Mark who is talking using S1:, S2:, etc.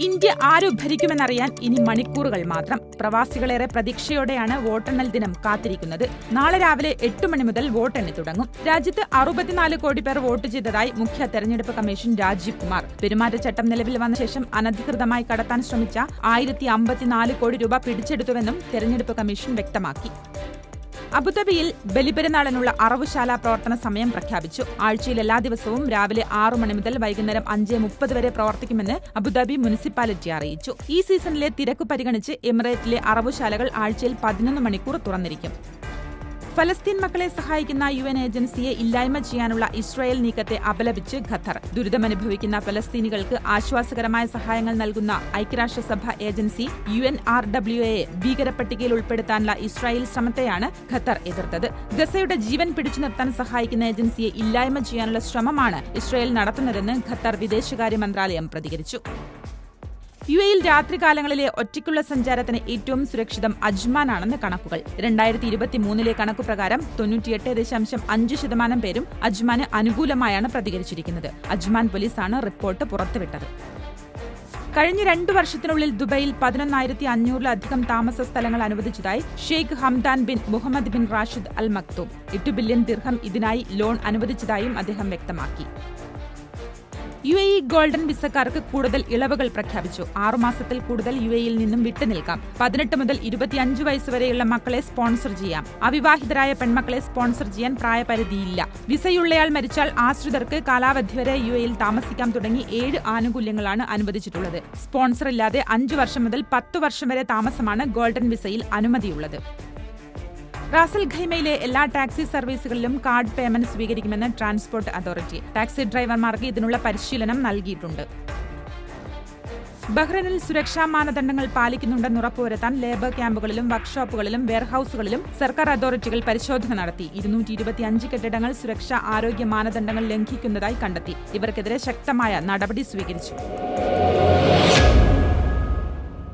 S1: India ആര് ഭരിക്കുമെന്നറിയാൻ ഇനി മണിക്കൂറുകൾ മാത്രം. പ്രവാസികളേറെ പ്രതീക്ഷയോടെയാണ് വോട്ടെണ്ണൽ ദിനം കാത്തിരിക്കുന്നത്. നാളെ രാവിലെ എട്ട് മണി മുതൽ വോട്ടെണ്ണി തുടങ്ങും. രാജ്യത്ത് അറുപത്തിനാല് കോടി പേർ വോട്ട് ചെയ്തതായി മുഖ്യ തെരഞ്ഞെടുപ്പ് കമ്മീഷൻ രാജീവ് കുമാർ. പെരുമാറ്റച്ചട്ടം നിലവിൽ വന്ന ശേഷം അനധികൃതമായി കടത്താൻ ശ്രമിച്ച ആയിരത്തി കോടി രൂപ പിടിച്ചെടുത്തുവെന്നും തെരഞ്ഞെടുപ്പ് കമ്മീഷൻ വ്യക്തമാക്കി. അബുദാബിയിൽ ബലിപെരുന്നാളിനുള്ള അറവുശാല പ്രവർത്തന സമയം പ്രഖ്യാപിച്ചു. ആഴ്ചയിൽ എല്ലാ ദിവസവും രാവിലെ ആറു മണി മുതൽ വൈകുന്നേരം അഞ്ച് മുപ്പത് വരെ പ്രവർത്തിക്കുമെന്ന് അബുദാബി മുനിസിപ്പാലിറ്റി അറിയിച്ചു. ഈ സീസണിലെ തിരക്ക് പരിഗണിച്ച് എമിറേറ്റിലെ അറവുശാലകൾ ആഴ്ചയിൽ പതിനൊന്ന് മണിക്കൂർ തുറന്നിരിക്കും. ഫലസ്തീൻ മക്കളെ സഹായിക്കുന്ന യു എൻ ഏജൻസിയെ ഇല്ലായ്മ ചെയ്യാനുള്ള ഇസ്രായേൽ നീക്കത്തെ അപലപിച്ച് ഖത്തർ. ദുരിതമനുഭവിക്കുന്ന ഫലസ്തീനികൾക്ക് ആശ്വാസകരമായ സഹായങ്ങൾ നൽകുന്ന ഐക്യരാഷ്ട്രസഭ agency U N R W A ഭീകരപ്പട്ടികയിൽ ഉൾപ്പെടുത്താനുള്ള ഇസ്രായേൽ ശ്രമത്തെയാണ് ഖത്തർ എതിർത്തത്. ഗസയുടെ ജീവൻ പിടിച്ചു നിർത്താൻ സഹായിക്കുന്ന ഏജൻസിയെ ഇല്ലായ്മ ചെയ്യാനുള്ള ശ്രമമാണ് ഇസ്രായേൽ നടത്തുന്നതെന്ന് ഖത്തർ വിദേശകാര്യ മന്ത്രാലയം പ്രതികരിച്ചു. യു എയിൽ രാത്രികാലങ്ങളിലെ ഒറ്റയ്ക്കുള്ള സഞ്ചാരത്തിന് ഏറ്റവും സുരക്ഷിതം അജ്മാൻ അജ്മാനാണെന്ന് കണക്കുകൾ. രണ്ടായിരത്തി ഇരുപത്തി മൂന്നിലെ കണക്കു പ്രകാരം തൊണ്ണൂറ്റിയെട്ട് ദശാംശം അഞ്ച് ശതമാനം പേരും അജ്മാന് അനുകൂലമായാണ് പ്രതികരിച്ചിരിക്കുന്നത്. അജ്മാൻ പോലീസാണ് റിപ്പോർട്ട് പുറത്തുവിട്ടത്. കഴിഞ്ഞ രണ്ടു വർഷത്തിനുള്ളിൽ ദുബൈയിൽ പതിനൊന്നായിരത്തി അഞ്ഞൂറിലധികം താമസ സ്ഥലങ്ങൾ അനുവദിച്ചതായി Sheikh Hamdan bin Mohammed bin Rashid Al Maktoum. എട്ട് ബില്യൺ ദിർഹം ഇതിനായി ലോൺ അനുവദിച്ചതായും അദ്ദേഹം വ്യക്തമാക്കി. യു എ ഇ ഗോൾഡൻ വിസക്കാർക്ക് കൂടുതൽ ഇളവുകൾ പ്രഖ്യാപിച്ചു. ആറുമാസത്തിൽ കൂടുതൽ യു എയിൽ നിന്നും വിട്ടുനിൽക്കാം പതിനെട്ട് മുതൽ ഇരുപത്തിയഞ്ച് വയസ്സ് വരെയുള്ള മക്കളെ സ്പോൺസർ ചെയ്യാം. അവിവാഹിതരായ പെൺമക്കളെ സ്പോൺസർ ചെയ്യാൻ പ്രായപരിധിയില്ല. വിസയുള്ളയാൾ മരിച്ചാൽ ആശ്രിതർക്ക് കാലാവധി വരെ യു എയിൽ താമസിക്കാം തുടങ്ങി ഏഴ് ആനുകൂല്യങ്ങളാണ് അനുവദിച്ചിട്ടുള്ളത്. സ്പോൺസർ ഇല്ലാതെ അഞ്ചു വർഷം മുതൽ പത്ത് വർഷം വരെ താമസമാണ് ഗോൾഡൻ വിസയിൽ അനുമതിയുള്ളത്. റാസൽ ഖൈമയിലെ എല്ലാ ടാക്സി സർവീസുകളിലും കാർഡ് പേയ്മെന്റ് സ്വീകരിക്കുമെന്ന് ട്രാൻസ്പോർട്ട് അതോറിറ്റി. ടാക്സി ഡ്രൈവർമാർക്ക് ഇതിനുള്ള പരിശീലനം നൽകിയിട്ടുണ്ട്. ബഹ്റൈനിൽ സുരക്ഷാ മാനദണ്ഡങ്ങൾ പാലിക്കുന്നുണ്ടെന്ന് ഉറപ്പുവരുത്താൻ ലേബർ ക്യാമ്പുകളിലും വർക്ക്ഷോപ്പുകളിലും വെയർഹൌസുകളിലും സർക്കാർ അതോറിറ്റികൾ പരിശോധന നടത്തി. ഇരുന്നൂറ്റി ഇരുപത്തിയഞ്ച് കെട്ടിടങ്ങൾ സുരക്ഷാ ആരോഗ്യ മാനദണ്ഡങ്ങൾ ലംഘിക്കുന്നതായി കണ്ടെത്തി. ഇവർക്കെതിരെ ശക്തമായ നടപടി സ്വീകരിച്ചു.